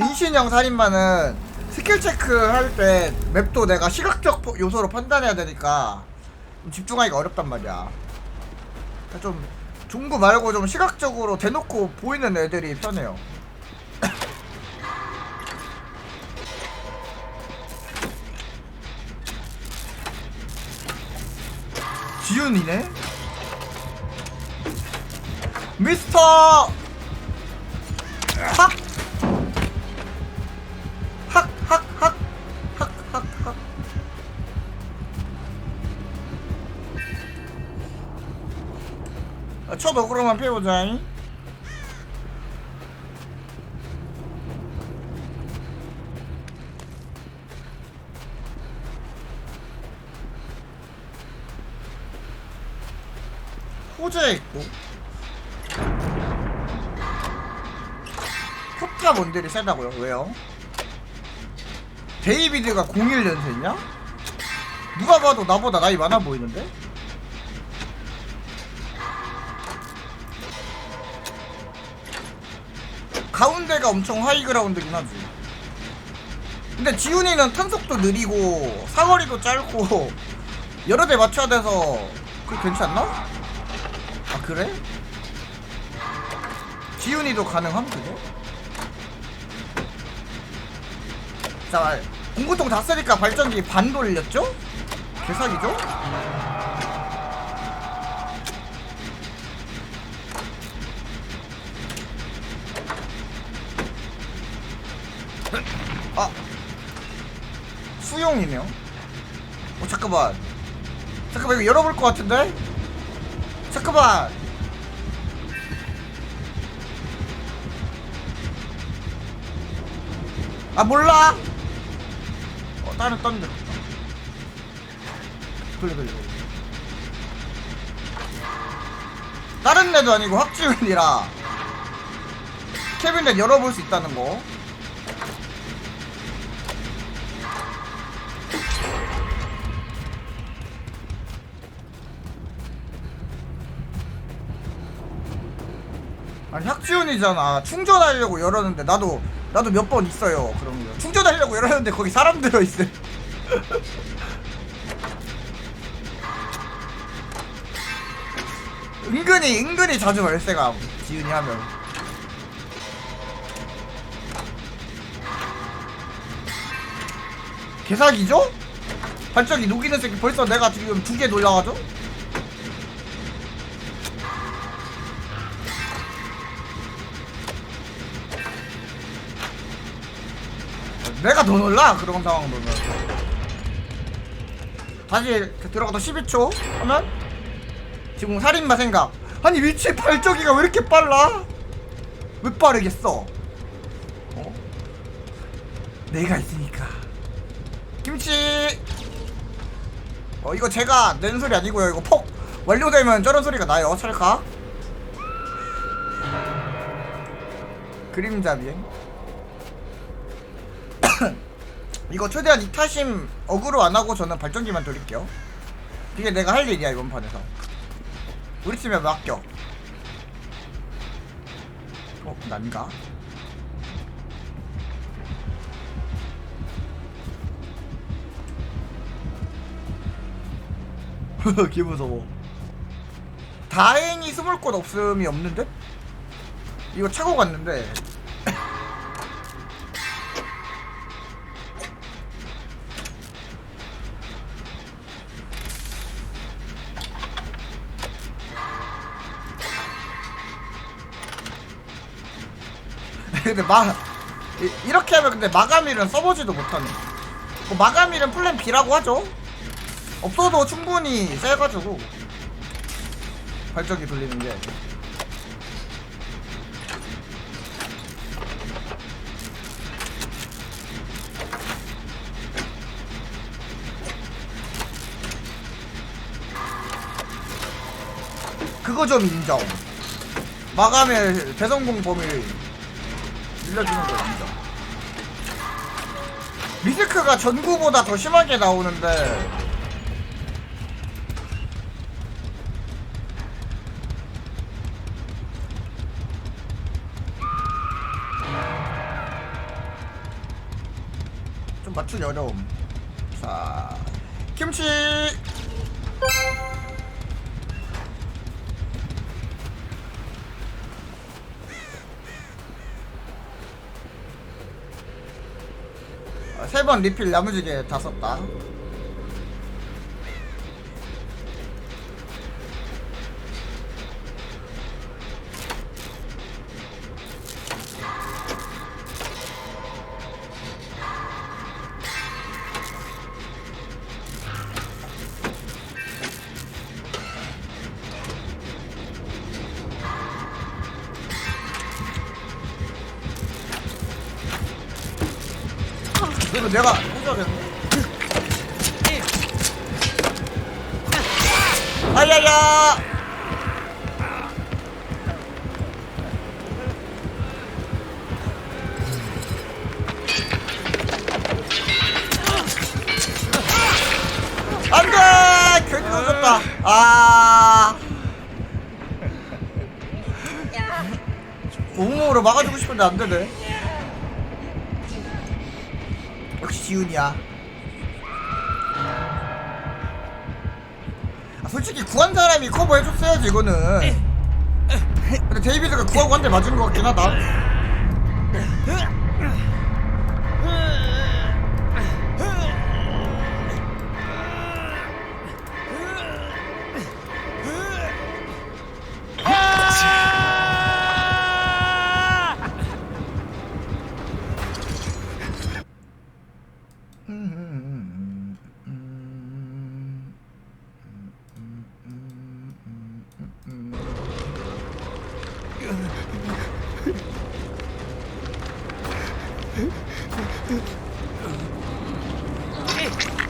인신형 살인마는 스킬 체크 할 때 맵도 내가 시각적 포- 요소로 판단해야 되니까 좀 집중하기가 어렵단 말이야. 그러니까 좀 중구 말고 좀 시각적으로 대놓고 보이는 애들이 편해요. 지윤이네? 미스터 학! 아, 첫 어그로만 피워보자 호재 있고 효타 몬들이 세다고요? 왜요? 데이비드가 01년생이야? 누가 봐도 나보다 나이 많아 보이는데? 가운데가 엄청 하이그라운드긴 하지 근데 지훈이는 탄속도 느리고 사거리도 짧고 여러 대 맞춰야 돼서 그게 괜찮나? 아 그래? 지훈이도 가능함 그게? 자 공구통 다 쓰니까 발전기 반 돌렸죠? 개사기죠? 아. 수용이네요. 어 잠깐만. 잠깐만 이거 열어볼 것 같은데? 잠깐만. 아 몰라. 어 다른 던져 돌려 돌려 돌려. 다른 애도 아니고 확지훈이라. 캐비넷 열어볼 수 있다는 거 아니 학지훈이잖아. 충전하려고 열었는데 나도 나도 몇 번 있어요. 그런 거. 충전하려고 열었는데 거기 사람 들어있어 은근히 은근히 자주 발생함 지훈이 하면. 개사기죠? 발전기 녹이는 새끼 벌써 내가 지금 두 개 놀라가죠? 내가 더 놀라? 그런 상황 보면. 다시 들어가도 12초 하면 지금 살인마 생각. 아니 위치 발전기가 왜 이렇게 빨라? 왜 빠르겠어? 어? 내가 있으니까. 김치! 어 이거 제가 낸 소리 아니고요. 이거 폭 완료되면 저런 소리가 나요. 찰칵 그림자 비행 이거 최대한 이타심 어그로 안 하고 저는 발전기만 돌릴게요. 그게 내가 할 일이야 이번 판에서. 우리 팀에 맡겨. 어 난가? 개 무서워. 다행히 숨을 곳 없음이 없는데? 이거 차고 갔는데 근데 마 이- 이렇게 하면 근데 마감일은 써보지도 못하네. 그 마감일은 플랜 B라고 하죠. 없어도 충분히 세가지고 발전기 돌리는 게. 그거 좀 인정. 마감일 대성공 범위 늘려주는 거 인정. 리스크가 전구보다 더 심하게 나오는데. 좀 맞추기 어려움. 자 김치 세 번 리필 야무지게 다 썼다 내가 해줘야겠네 아야야. 안돼! 괜히 놓쳤다. 아. 공으로 막아주고 싶은데 안 되네 역시 지훈이야. 아, 솔직히 구한 사람이 커버해줬어야지 이거는. 근데 데이비드가 구하고 한 대 맞은 것 같긴 하다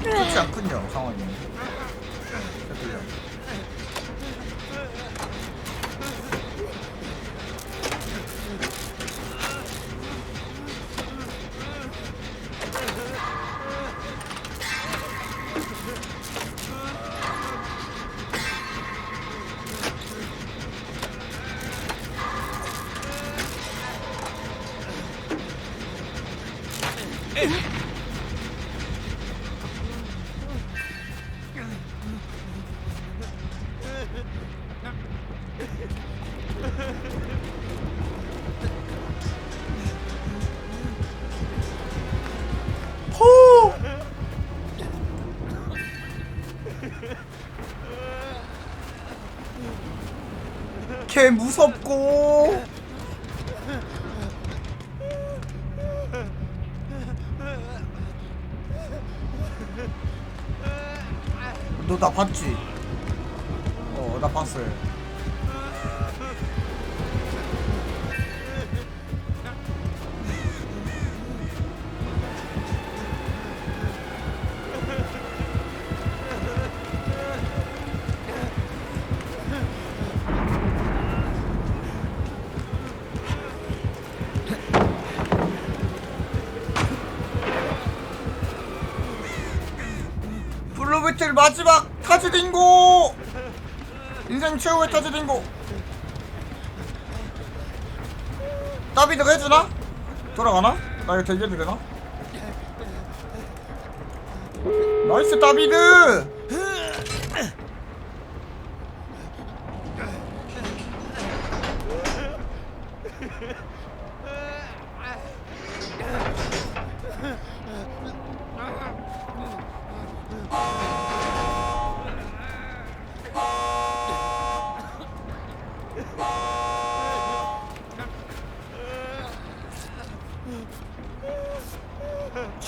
좋지 않군요 상황이 개 무섭고 너 나 봤지? 어 나 봤어요 블루비틀 마지막 타즈딩고 인생 최후의 타즈딩고 따비드가 해주나? 돌아가나? 나 이거 대기해도 되나? 나이스 따비드!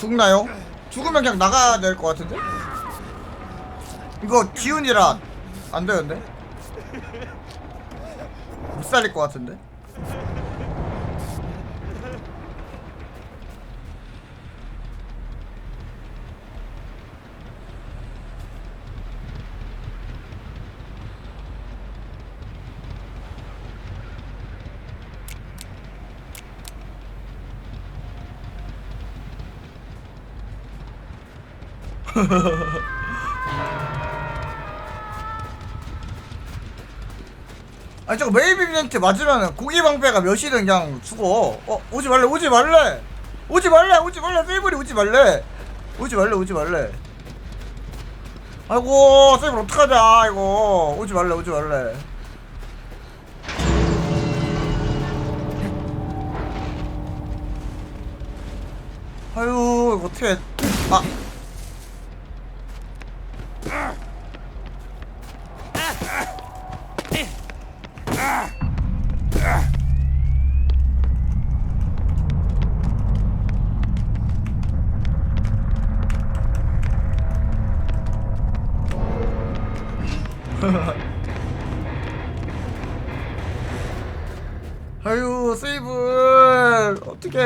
죽나요? 죽으면 그냥 나가야 될 것 같은데? 이거 기운이라 안 되는데? 못 살릴 것 같은데? 아니 저거 메이비비한테 맞으면 고기방패가 몇이든 그냥 죽어. 어 오지 말래 오지 말래. 오지 말래 오지 말래. 세이블이 오지 말래. 오지 말래 오지 말래. 아이고 세이블 어떡하자 이거. 오지 말래 오지 말래. 아유 이거 어떻게 아. 아유 세이브 어떻게